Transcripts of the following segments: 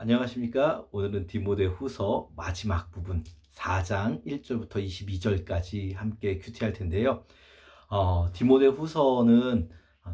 안녕하십니까? 오늘은 디모데 후서 마지막 부분 4장 1절부터 22절까지 함께 큐티할 텐데요. 어, 디모데 후서는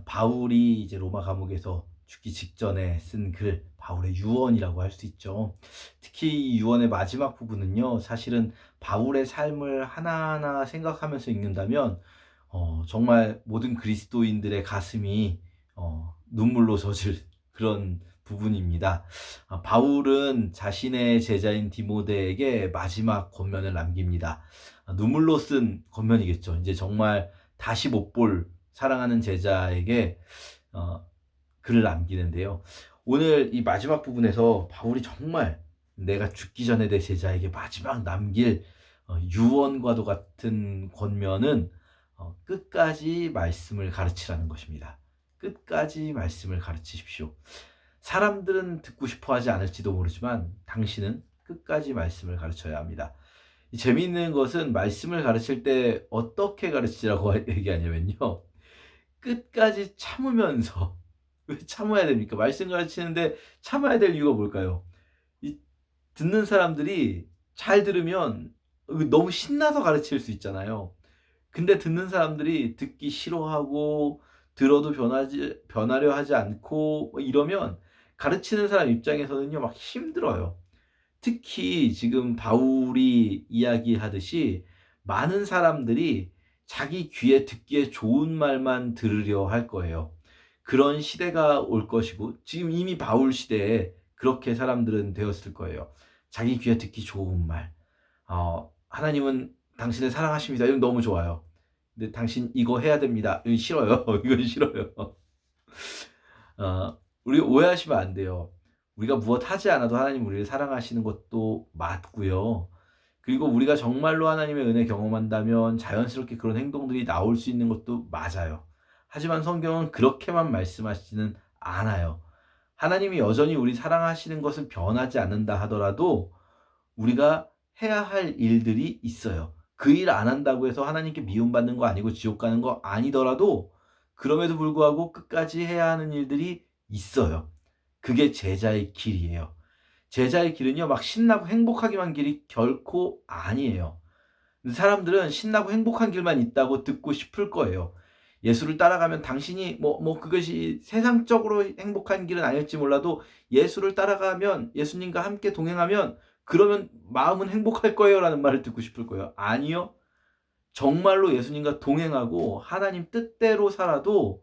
바울이 이제 로마 감옥에서 죽기 직전에 쓴 글, 바울의 유언이라고 할 수 있죠. 특히 이 유언의 마지막 부분은요, 사실은 바울의 삶을 하나하나 생각하면서 읽는다면, 어, 정말 모든 그리스도인들의 가슴이 어, 눈물로 젖을 그런 부분입니다. 아, 바울은 자신의 제자인 디모데에게 마지막 권면을 남깁니다. 아, 눈물로 쓴 권면이겠죠. 이제 정말 다시 못 볼 사랑하는 제자에게 어, 글을 남기는데요. 오늘 이 마지막 부분에서 바울이 정말 내가 죽기 전에 내 제자에게 마지막 남길 어, 유언과도 같은 권면은 어, 끝까지 말씀을 가르치라는 것입니다. 끝까지 말씀을 가르치십시오. 사람들은 듣고 싶어 하지 않을지도 모르지만 당신은 끝까지 말씀을 가르쳐야 합니다. 재미있는 것은 말씀을 가르칠 때 어떻게 가르치라고 얘기하냐면요. 끝까지 참으면서 왜 참아야 됩니까? 말씀 가르치는데 참아야 될 이유가 뭘까요? 이, 듣는 사람들이 잘 들으면 너무 신나서 가르칠 수 있잖아요. 근데 듣는 사람들이 듣기 싫어하고 들어도 변하지 변하려 하지 않고 뭐 이러면 가르치는 사람 입장에서는요 막 힘들어요. 특히 지금 바울이 이야기하듯이 많은 사람들이 자기 귀에 듣기에 좋은 말만 들으려 할 거예요. 그런 시대가 올 것이고 지금 이미 바울 시대에 그렇게 사람들은 되었을 거예요. 자기 귀에 듣기 좋은 말. 어, 하나님은 당신을 사랑하십니다. 이건 너무 좋아요. 근데 당신 이거 해야 됩니다. 이건 싫어요. 이건 싫어요. 어, 우리 오해하시면 안 돼요. 우리가 무엇 하지 않아도 하나님 우리를 사랑하시는 것도 맞고요. 그리고 우리가 정말로 하나님의 은혜 경험한다면 자연스럽게 그런 행동들이 나올 수 있는 것도 맞아요. 하지만 성경은 그렇게만 말씀하시지는 않아요. 하나님이 여전히 우리 사랑하시는 것은 변하지 않는다 하더라도 우리가 해야 할 일들이 있어요. 그 일 안 한다고 해서 하나님께 미움받는 거 아니고 지옥 가는 거 아니더라도 그럼에도 불구하고 끝까지 해야 하는 일들이 있어요. 그게 제자의 길이에요. 제자의 길은요, 막 신나고 행복하기만 길이 결코 아니에요. 사람들은 신나고 행복한 길만 있다고 듣고 싶을 거예요. 예수를 따라가면 당신이 뭐, 뭐 그것이 세상적으로 행복한 길은 아닐지 몰라도 예수를 따라가면 예수님과 함께 동행하면 그러면 마음은 행복할 거예요. 라는 말을 듣고 싶을 거예요. 아니요. 정말로 예수님과 동행하고 하나님 뜻대로 살아도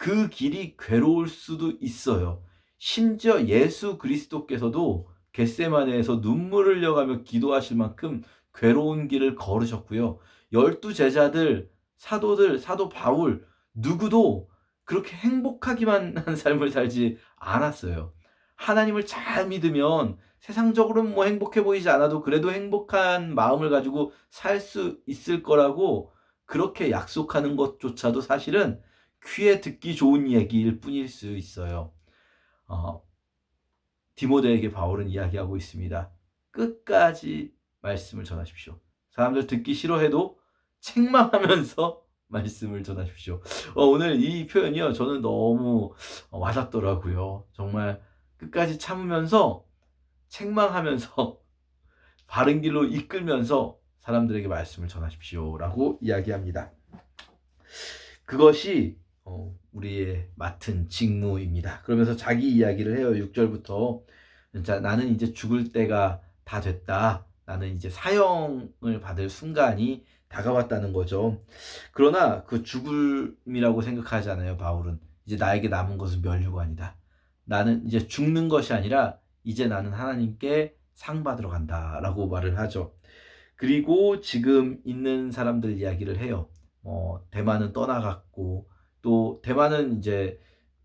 그 길이 괴로울 수도 있어요. 심지어 예수 그리스도께서도 겟세마네에서 눈물을 흘려가며 기도하실 만큼 괴로운 길을 걸으셨고요. 열두 제자들, 사도들, 사도 바울 누구도 그렇게 행복하기만 한 삶을 살지 않았어요. 하나님을 잘 믿으면 세상적으로는 뭐 행복해 보이지 않아도 그래도 행복한 마음을 가지고 살 수 있을 거라고 그렇게 약속하는 것조차도 사실은 귀에 듣기 좋은 얘기일 뿐일 수 있어요. 어, 디모데에게 바울은 이야기하고 있습니다. 끝까지 말씀을 전하십시오. 사람들 듣기 싫어해도 책망하면서 말씀을 전하십시오. 어, 오늘 이 표현이요. 저는 너무 와닿더라고요. 정말 끝까지 참으면서 책망하면서 바른 길로 이끌면서 사람들에게 말씀을 전하십시오. 라고 이야기합니다. 그것이 어, 우리의 맡은 직무입니다. 그러면서 자기 이야기를 해요. 6절부터. 자, 나는 이제 죽을 때가 다 됐다. 나는 이제 사형을 받을 순간이 다가왔다는 거죠. 그러나 그 죽음이라고 생각하잖아요. 바울은. 이제 나에게 남은 것은 멸류관이다. 나는 이제 죽는 것이 아니라 이제 나는 하나님께 상 받으러 간다라고 말을 하죠. 그리고 지금 있는 사람들 이야기를 해요. 어, 대만은 떠나갔고 또 대만은 이제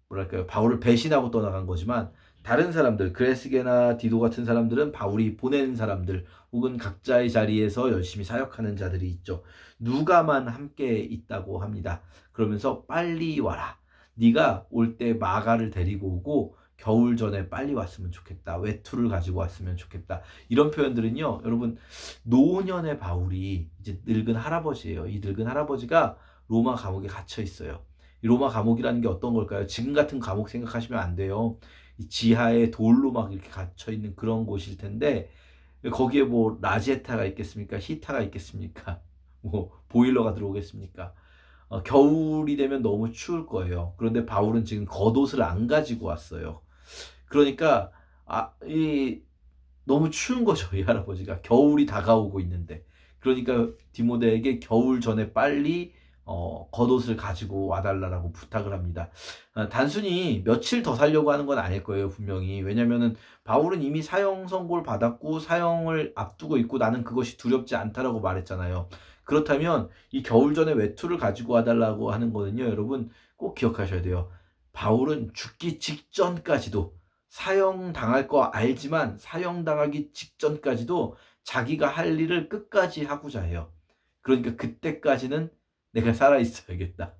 뭐랄까요 바울을 배신하고 떠나간 거지만 다른 사람들 그레스게나 디도 같은 사람들은 바울이 보낸 사람들 혹은 각자의 자리에서 열심히 사역하는 자들이 있죠. 누가만 함께 있다고 합니다. 그러면서 빨리 와라. 네가 올 때 마가를 데리고 오고 겨울 전에 빨리 왔으면 좋겠다. 외투를 가지고 왔으면 좋겠다. 이런 표현들은요, 여러분, 노년의 바울이 이제 늙은 할아버지예요. 이 늙은 할아버지가 로마 감옥에 갇혀 있어요. 이 로마 감옥이라는 게 어떤 걸까요? 지금 같은 감옥 생각하시면 안 돼요. 이 지하에 돌로 막 이렇게 갇혀 있는 그런 곳일 텐데 거기에 뭐 라제타가 있겠습니까? 히타가 있겠습니까? 뭐 보일러가 들어오겠습니까? 어, 겨울이 되면 너무 추울 거예요. 그런데 바울은 지금 겉옷을 안 가지고 왔어요. 그러니까 아, 이 너무 추운 거죠, 이 할아버지가. 겨울이 다가오고 있는데. 그러니까 디모데에게 겨울 전에 빨리 어, 겉옷을 가지고 와달라고 부탁을 합니다. 아, 단순히 며칠 더 살려고 하는 건 아닐 거예요, 분명히. 왜냐면은 바울은 이미 사형 선고를 받았고 사형을 앞두고 있고 나는 그것이 두렵지 않다라고 말했잖아요. 그렇다면 이 겨울 전에 외투를 가지고 와달라고 하는 거는요, 여러분 꼭 기억하셔야 돼요. 바울은 죽기 직전까지도 사형 당할 거 알지만 사형 당하기 직전까지도 자기가 할 일을 끝까지 하고자 해요. 그러니까 그때까지는 내가 살아 있어야겠다.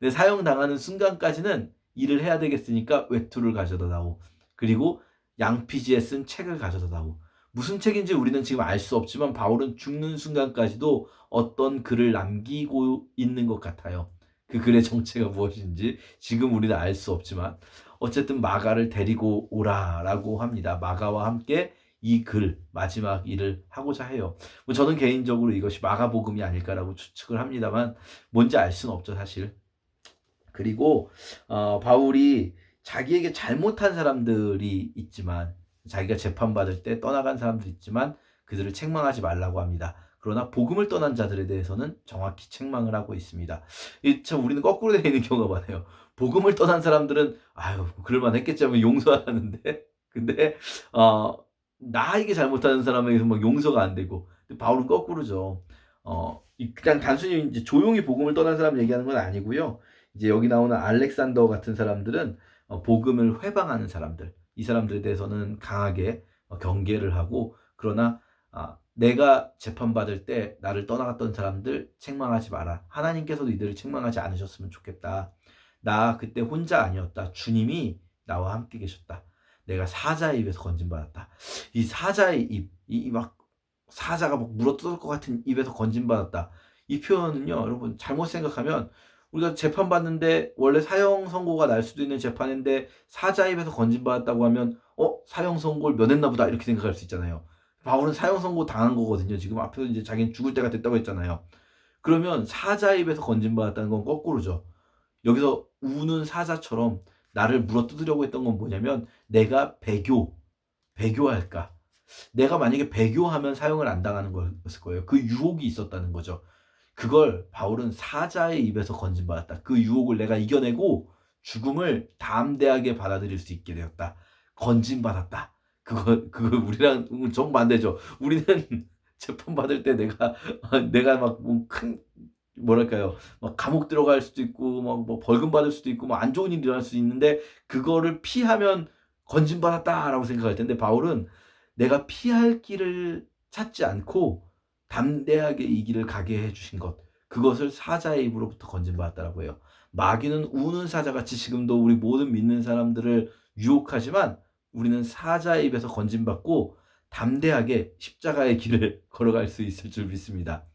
내 사형 당하는 순간까지는 일을 해야 되겠으니까 외투를 가져다 다오. 그리고 양피지에 쓴 책을 가져다 다오. 무슨 책인지 우리는 지금 알 수 없지만 바울은 죽는 순간까지도 어떤 글을 남기고 있는 것 같아요. 그 글의 정체가 무엇인지 지금 우리는 알 수 없지만 어쨌든 마가를 데리고 오라라고 합니다. 마가와 함께 이 글 마지막 일을 하고자 해요. 뭐 저는 개인적으로 이것이 마가복음이 아닐까라고 추측을 합니다만 뭔지 알 수는 없죠 사실. 그리고 어, 바울이 자기에게 잘못한 사람들이 있지만 자기가 재판받을 때 떠나간 사람들이 있지만 그들을 책망하지 말라고 합니다. 그러나 복음을 떠난 자들에 대해서는 정확히 책망을 하고 있습니다. 이참 우리는 거꾸로 되어 있는 경우가 많아요. 복음을 떠난 사람들은 아유 그럴만 했겠지만 용서하는데 근데 어 나에게 잘못하는 사람에게서 막 용서가 안 되고 바울은 거꾸로죠. 어 그냥 단순히 이제 조용히 복음을 떠난 사람 얘기하는 건 아니고요. 이제 여기 나오는 알렉산더 같은 사람들은 어, 복음을 회방하는 사람들 이 사람들에 대해서는 강하게 어, 경계를 하고 그러나 아, 내가 재판받을 때 나를 떠나갔던 사람들 책망하지 마라. 하나님께서도 이들을 책망하지 않으셨으면 좋겠다. 나 그때 혼자 아니었다. 주님이 나와 함께 계셨다. 내가 사자의 입에서 건진받았다. 이 사자의 입, 이 막 사자가 막 물어뜯을 것 같은 입에서 건진받았다. 이 표현은요, 여러분 잘못 생각하면 우리가 재판 받는데 원래 사형 선고가 날 수도 있는 재판인데 사자 입에서 건진받았다고 하면 어 사형 선고를 면했나 보다 이렇게 생각할 수 있잖아요. 바울은 사형 선고 당한 거거든요. 지금 앞에서 이제 자기는 죽을 때가 됐다고 했잖아요. 그러면 사자 입에서 건진받았다는 건 거꾸로죠. 여기서 우는 사자처럼 나를 물어뜯으려고 했던 건 뭐냐면 내가 배교, 배교할까? 내가 만약에 배교하면 사형을 안 당하는 거였을 거예요. 그 유혹이 있었다는 거죠. 그걸 바울은 사자의 입에서 건진받았다. 그 유혹을 내가 이겨내고 죽음을 담대하게 받아들일 수 있게 되었다. 건진받았다. 그거 그거 우리랑 정반대죠. 우리는 재판 받을 때 내가 내가 막 큰 뭐랄까요, 막 감옥 들어갈 수도 있고, 막 뭐 벌금 받을 수도 있고, 뭐 안 좋은 일이 일어날 수도 있는데 그거를 피하면 건진 받았다라고 생각할 텐데 바울은 내가 피할 길을 찾지 않고 담대하게 이 길을 가게 해 주신 것 그것을 사자의 입으로부터 건진 받았다라고 해요. 마귀는 우는 사자같이 지금도 우리 모든 믿는 사람들을 유혹하지만 우리는 사자의 입에서 건진받고 담대하게 십자가의 길을 걸어갈 수 있을 줄 믿습니다.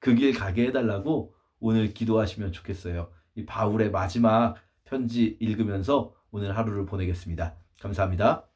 그 길 가게 해달라고 오늘 기도하시면 좋겠어요. 이 바울의 마지막 편지 읽으면서 오늘 하루를 보내겠습니다. 감사합니다.